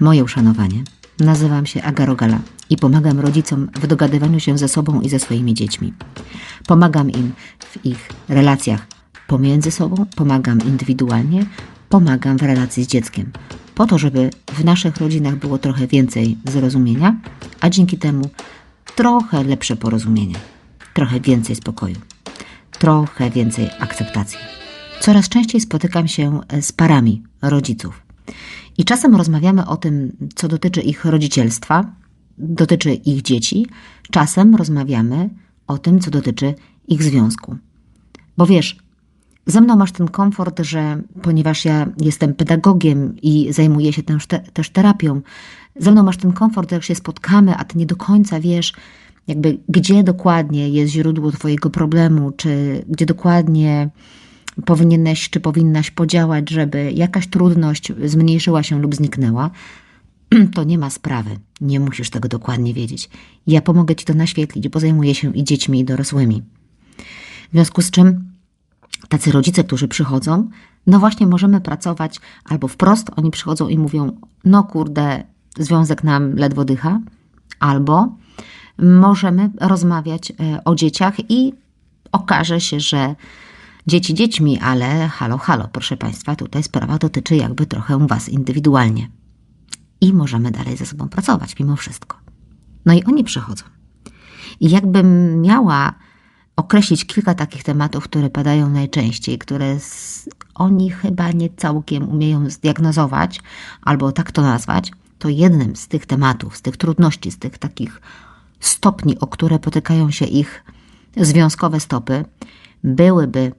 Moje uszanowanie. Nazywam się Aga Rogala i pomagam rodzicom w dogadywaniu się ze sobą i ze swoimi dziećmi. Pomagam im w ich relacjach pomiędzy sobą, pomagam indywidualnie, pomagam w relacji z dzieckiem. Po to, żeby w naszych rodzinach było trochę więcej zrozumienia, a dzięki temu trochę lepsze porozumienie, trochę więcej spokoju, trochę więcej akceptacji. Coraz częściej spotykam się z parami rodziców. I czasem rozmawiamy o tym, co dotyczy ich rodzicielstwa, dotyczy ich dzieci, czasem rozmawiamy o tym, co dotyczy ich związku. Bo wiesz, ze mną masz ten komfort, że ponieważ ja jestem pedagogiem i zajmuję się też, też terapią, ze mną masz ten komfort, jak się spotkamy, a ty nie do końca wiesz, jakby gdzie dokładnie jest źródło Twojego problemu, czy gdzie dokładnie powinieneś czy powinnaś podziałać, żeby jakaś trudność zmniejszyła się lub zniknęła, to nie ma sprawy. Nie musisz tego dokładnie wiedzieć. Ja pomogę Ci to naświetlić, bo zajmuję się i dziećmi, i dorosłymi. W związku z czym tacy rodzice, którzy przychodzą, no właśnie możemy pracować albo wprost, oni przychodzą i mówią, no kurde, związek nam ledwo dycha, albo możemy rozmawiać e, o dzieciach i okaże się, że dzieci dziećmi, ale halo, halo, proszę Państwa, tutaj sprawa dotyczy jakby trochę Was indywidualnie. I możemy dalej ze sobą pracować mimo wszystko. No i oni przychodzą. I jakbym miała określić kilka takich tematów, które padają najczęściej, które z, oni chyba nie całkiem umieją zdiagnozować, albo tak to nazwać, to jednym z tych tematów, z tych trudności, z tych takich stopni, o które potykają się ich związkowe stopy, byłyby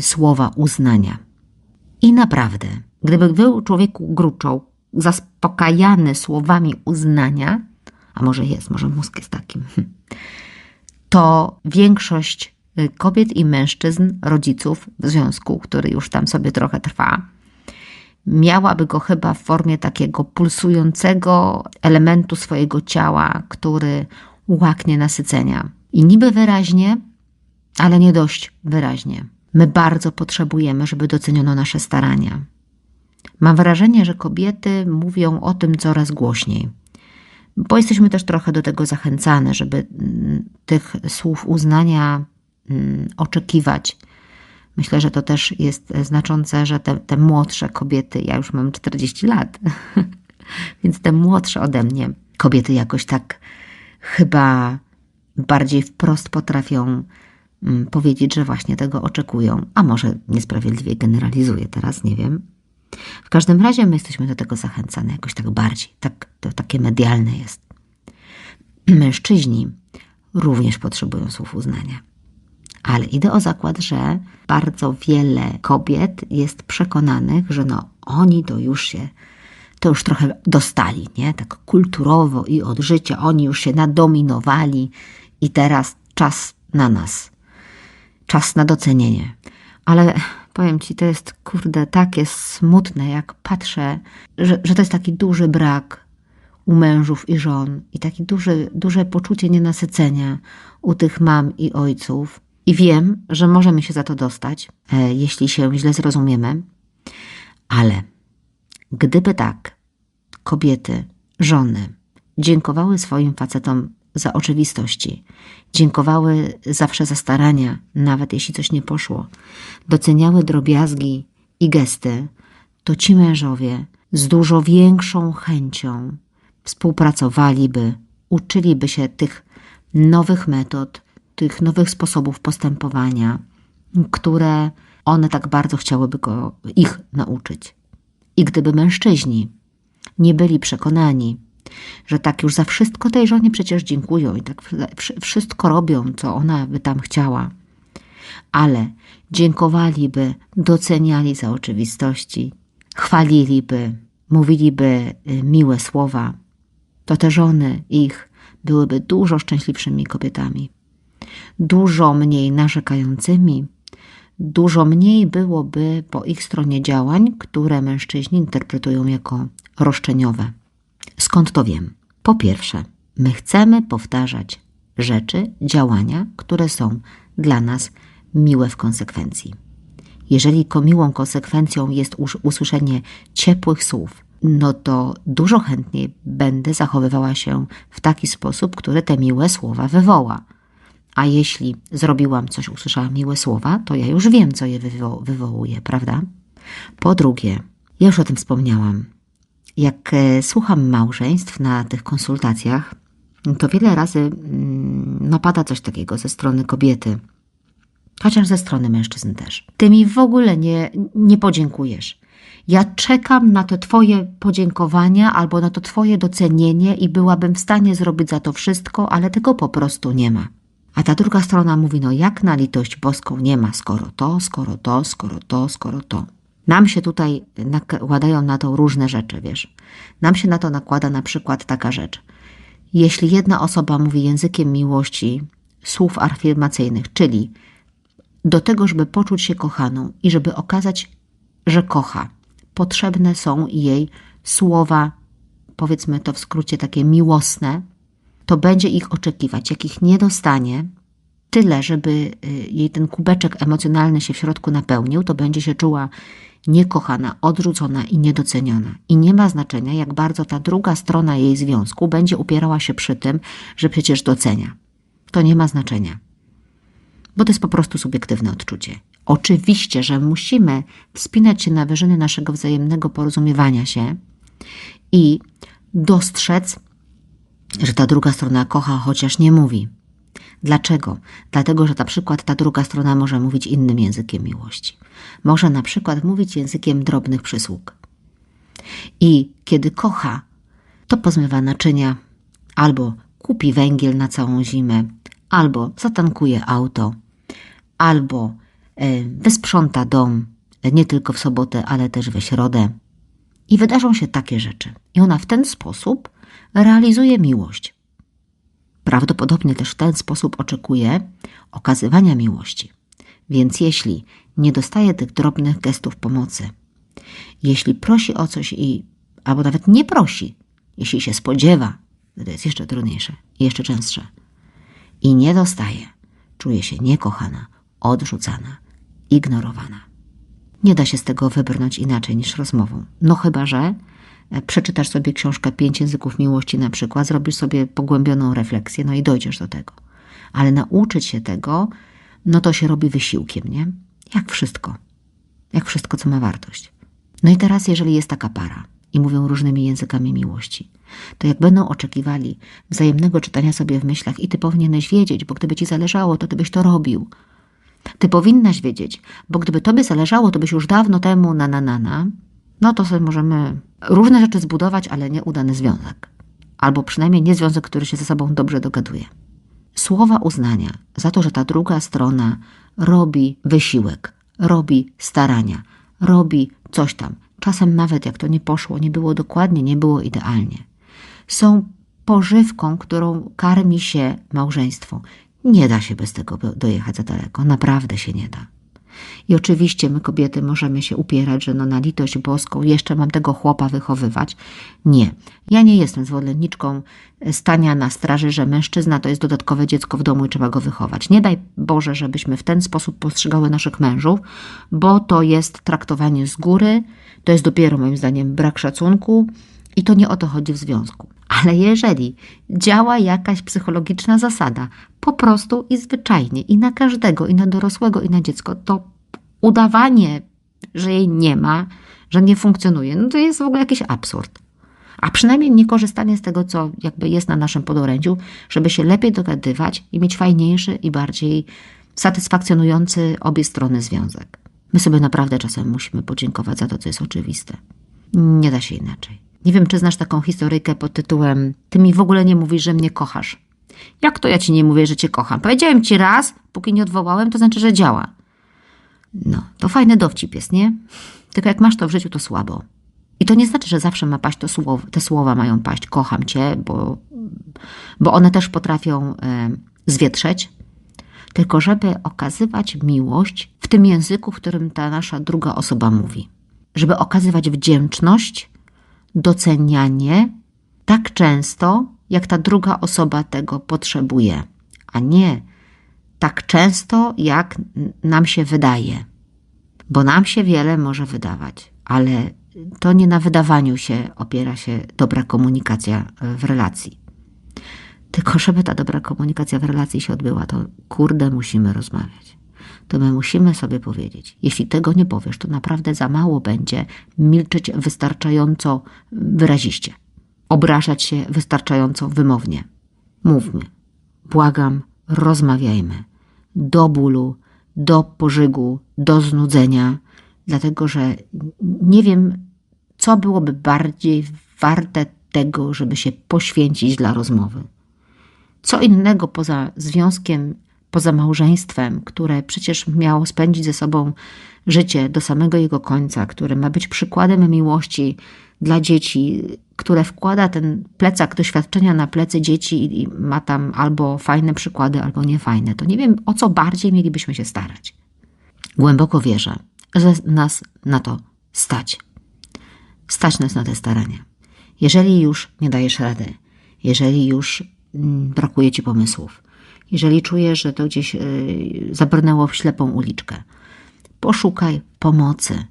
słowa uznania. I naprawdę, gdyby był człowieku gruczą zaspokajany słowami uznania, a może jest, może mózg jest takim, to większość y, kobiet i mężczyzn, rodziców w związku, który już tam sobie trochę trwa, miałaby go chyba w formie takiego pulsującego elementu swojego ciała, który łaknie nasycenia. I niby wyraźnie, ale nie dość wyraźnie. My bardzo potrzebujemy, żeby doceniono nasze starania. Mam wrażenie, że kobiety mówią o tym coraz głośniej, bo jesteśmy też trochę do tego zachęcane, żeby mm, tych słów uznania mm, oczekiwać. Myślę, że to też jest znaczące, że te, te młodsze kobiety, ja już mam 40 lat, więc te młodsze ode mnie kobiety jakoś tak chyba bardziej wprost potrafią powiedzieć, że właśnie tego oczekują, a może niesprawiedliwie generalizuję teraz, nie wiem. W każdym razie my jesteśmy do tego zachęcane jakoś tak bardziej, tak, to takie medialne jest. Mężczyźni również potrzebują słów uznania. Ale idę o zakład, że bardzo wiele kobiet jest przekonanych, że no oni to już się to już trochę dostali, nie? Tak kulturowo i od życia. Oni już się nadominowali i teraz czas na nas. Czas na docenienie. Ale powiem Ci, to jest, kurde, takie smutne, jak patrzę, że, że to jest taki duży brak u mężów i żon i takie duże, duże poczucie nienasycenia u tych mam i ojców. I wiem, że możemy się za to dostać, e, jeśli się źle zrozumiemy, ale Gdyby tak, kobiety, żony dziękowały swoim facetom za oczywistości, dziękowały zawsze za starania, nawet jeśli coś nie poszło, doceniały drobiazgi i gesty, to ci mężowie z dużo większą chęcią współpracowaliby, uczyliby się tych nowych metod, tych nowych sposobów postępowania, które one tak bardzo chciałyby go, ich nauczyć. I gdyby mężczyźni nie byli przekonani, że tak już za wszystko tej żonie przecież dziękują i tak wszystko robią, co ona by tam chciała, ale dziękowaliby, doceniali za oczywistości, chwaliliby, mówiliby y, miłe słowa, to te żony ich byłyby dużo szczęśliwszymi kobietami, dużo mniej narzekającymi, dużo mniej byłoby po ich stronie działań, które mężczyźni interpretują jako roszczeniowe. Skąd to wiem? Po pierwsze, my chcemy powtarzać rzeczy, działania, które są dla nas miłe w konsekwencji. Jeżeli miłą konsekwencją jest usłyszenie ciepłych słów, no to dużo chętniej będę zachowywała się w taki sposób, który te miłe słowa wywoła. A jeśli zrobiłam coś, usłyszałam miłe słowa, to ja już wiem, co je wywo wywołuje, prawda? Po drugie, ja już o tym wspomniałam. Jak e, słucham małżeństw na tych konsultacjach, to wiele razy mm, no, pada coś takiego ze strony kobiety, chociaż ze strony mężczyzn też. Ty mi w ogóle nie, nie podziękujesz. Ja czekam na te Twoje podziękowania albo na to Twoje docenienie i byłabym w stanie zrobić za to wszystko, ale tego po prostu nie ma. A ta druga strona mówi, no jak na litość boską nie ma, skoro to, skoro to, skoro to, skoro to. Nam się tutaj nakładają na to różne rzeczy, wiesz. Nam się na to nakłada na przykład taka rzecz. Jeśli jedna osoba mówi językiem miłości słów afirmacyjnych, czyli do tego, żeby poczuć się kochaną i żeby okazać, że kocha, potrzebne są jej słowa, powiedzmy to w skrócie takie miłosne, to będzie ich oczekiwać. Jak ich nie dostanie, tyle, żeby y, jej ten kubeczek emocjonalny się w środku napełnił, to będzie się czuła niekochana, odrzucona i niedoceniona. I nie ma znaczenia, jak bardzo ta druga strona jej związku będzie upierała się przy tym, że przecież docenia. To nie ma znaczenia, bo to jest po prostu subiektywne odczucie. Oczywiście, że musimy wspinać się na wyżyny naszego wzajemnego porozumiewania się i dostrzec, że ta druga strona kocha, chociaż nie mówi. Dlaczego? Dlatego, że na przykład ta druga strona może mówić innym językiem miłości. Może na przykład mówić językiem drobnych przysług. I kiedy kocha, to pozmywa naczynia, albo kupi węgiel na całą zimę, albo zatankuje auto, albo e, wysprząta dom nie tylko w sobotę, ale też we środę. I wydarzą się takie rzeczy. I ona w ten sposób realizuje miłość. Prawdopodobnie też w ten sposób oczekuje okazywania miłości. Więc jeśli nie dostaje tych drobnych gestów pomocy, jeśli prosi o coś i albo nawet nie prosi, jeśli się spodziewa, to jest jeszcze trudniejsze, jeszcze częstsze, i nie dostaje, czuje się niekochana, odrzucana, ignorowana. Nie da się z tego wybrnąć inaczej niż rozmową. No chyba, że przeczytasz sobie książkę Pięć języków miłości na przykład, zrobisz sobie pogłębioną refleksję, no i dojdziesz do tego. Ale nauczyć się tego, no to się robi wysiłkiem, nie? Jak wszystko. Jak wszystko, co ma wartość. No i teraz, jeżeli jest taka para i mówią różnymi językami miłości, to jak będą oczekiwali wzajemnego czytania sobie w myślach i ty powinieneś wiedzieć, bo gdyby ci zależało, to ty byś to robił. Ty powinnaś wiedzieć, bo gdyby tobie zależało, to byś już dawno temu na na na na, no to sobie możemy różne rzeczy zbudować, ale nie udany związek. Albo przynajmniej nie związek, który się ze sobą dobrze dogaduje. Słowa uznania za to, że ta druga strona robi wysiłek, robi starania, robi coś tam. Czasem nawet jak to nie poszło, nie było dokładnie, nie było idealnie. Są pożywką, którą karmi się małżeństwo. Nie da się bez tego dojechać za daleko. Naprawdę się nie da. I oczywiście my kobiety możemy się upierać, że no na litość boską jeszcze mam tego chłopa wychowywać. Nie. Ja nie jestem zwolenniczką stania na straży, że mężczyzna to jest dodatkowe dziecko w domu i trzeba go wychować. Nie daj Boże, żebyśmy w ten sposób postrzegały naszych mężów, bo to jest traktowanie z góry, to jest dopiero moim zdaniem brak szacunku i to nie o to chodzi w związku. Ale jeżeli działa jakaś psychologiczna zasada, po prostu i zwyczajnie, i na każdego, i na dorosłego, i na dziecko, to udawanie, że jej nie ma, że nie funkcjonuje, no to jest w ogóle jakiś absurd. A przynajmniej nie korzystanie z tego, co jakby jest na naszym podorędziu, żeby się lepiej dogadywać i mieć fajniejszy i bardziej satysfakcjonujący obie strony związek. My sobie naprawdę czasem musimy podziękować za to, co jest oczywiste. Nie da się inaczej. Nie wiem, czy znasz taką historyjkę pod tytułem Ty mi w ogóle nie mówisz, że mnie kochasz. Jak to ja ci nie mówię, że cię kocham? Powiedziałem ci raz, póki nie odwołałem, to znaczy, że działa. No, to fajny dowcip jest, nie? Tylko jak masz to w życiu, to słabo. I to nie znaczy, że zawsze ma paść to słowo, te słowa mają paść, kocham cię, bo, bo one też potrafią y, zwietrzeć. Tylko żeby okazywać miłość w tym języku, w którym ta nasza druga osoba mówi. Żeby okazywać wdzięczność, docenianie tak często, jak ta druga osoba tego potrzebuje, a nie tak często, jak nam się wydaje. Bo nam się wiele może wydawać, ale to nie na wydawaniu się opiera się dobra komunikacja w relacji. Tylko żeby ta dobra komunikacja w relacji się odbyła, to kurde musimy rozmawiać. To my musimy sobie powiedzieć, jeśli tego nie powiesz, to naprawdę za mało będzie milczeć wystarczająco wyraziście, obrażać się wystarczająco wymownie. Mówmy, błagam, rozmawiajmy. Do bólu, do pożygu, do znudzenia, dlatego że nie wiem, co byłoby bardziej warte tego, żeby się poświęcić dla rozmowy. Co innego poza związkiem, poza małżeństwem, które przecież miało spędzić ze sobą życie do samego jego końca, które ma być przykładem miłości dla dzieci, które wkłada ten plecak doświadczenia na plecy dzieci i ma tam albo fajne przykłady, albo niefajne. To nie wiem, o co bardziej mielibyśmy się starać. Głęboko wierzę, że nas na to stać. Stać nas na te starania. Jeżeli już nie dajesz rady, jeżeli już mm, brakuje ci pomysłów, jeżeli czujesz, że to gdzieś yy, zabrnęło w ślepą uliczkę, poszukaj pomocy.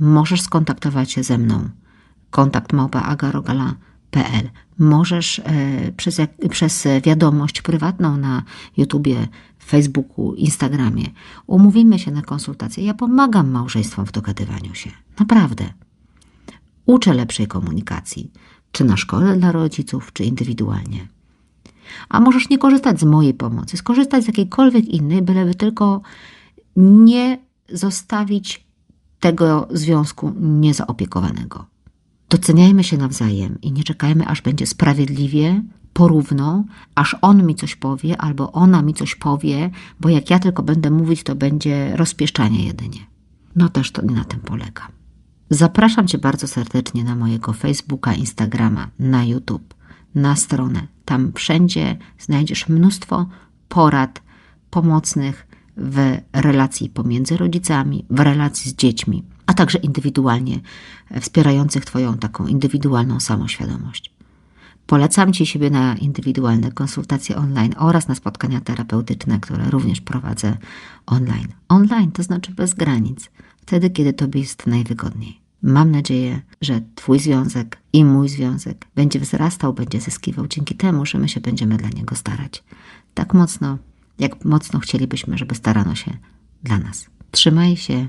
Możesz skontaktować się ze mną. Kontakt małpa agarogala.pl. Możesz e, przez, przez wiadomość prywatną na YouTubie, Facebooku, Instagramie. Umówimy się na konsultację. Ja pomagam małżeństwom w dogadywaniu się. Naprawdę. Uczę lepszej komunikacji, czy na szkole dla rodziców, czy indywidualnie. A możesz nie korzystać z mojej pomocy, skorzystać z jakiejkolwiek innej, byleby tylko nie zostawić tego związku niezaopiekowanego. Doceniajmy się nawzajem i nie czekajmy, aż będzie sprawiedliwie, porówno, aż on mi coś powie albo ona mi coś powie, bo jak ja tylko będę mówić, to będzie rozpieszczanie jedynie. No też to nie na tym polega. Zapraszam Cię bardzo serdecznie na mojego Facebooka, Instagrama, na YouTube, na stronę. Tam wszędzie znajdziesz mnóstwo porad pomocnych w relacji pomiędzy rodzicami, w relacji z dziećmi, a także indywidualnie wspierających Twoją taką indywidualną samoświadomość. Polecam Ci siebie na indywidualne konsultacje online oraz na spotkania terapeutyczne, które również prowadzę online. Online to znaczy bez granic, wtedy, kiedy Tobie jest najwygodniej. Mam nadzieję, że Twój związek i mój związek będzie wzrastał, będzie zyskiwał dzięki temu, że my się będziemy dla niego starać. Tak mocno, jak mocno chcielibyśmy, żeby starano się dla nas. Trzymaj się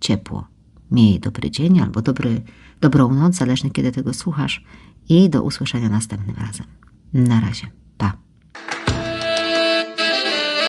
ciepło. Miej dobry dzień albo dobry, dobrą noc, zależnie kiedy tego słuchasz i do usłyszenia następnym razem. Na razie.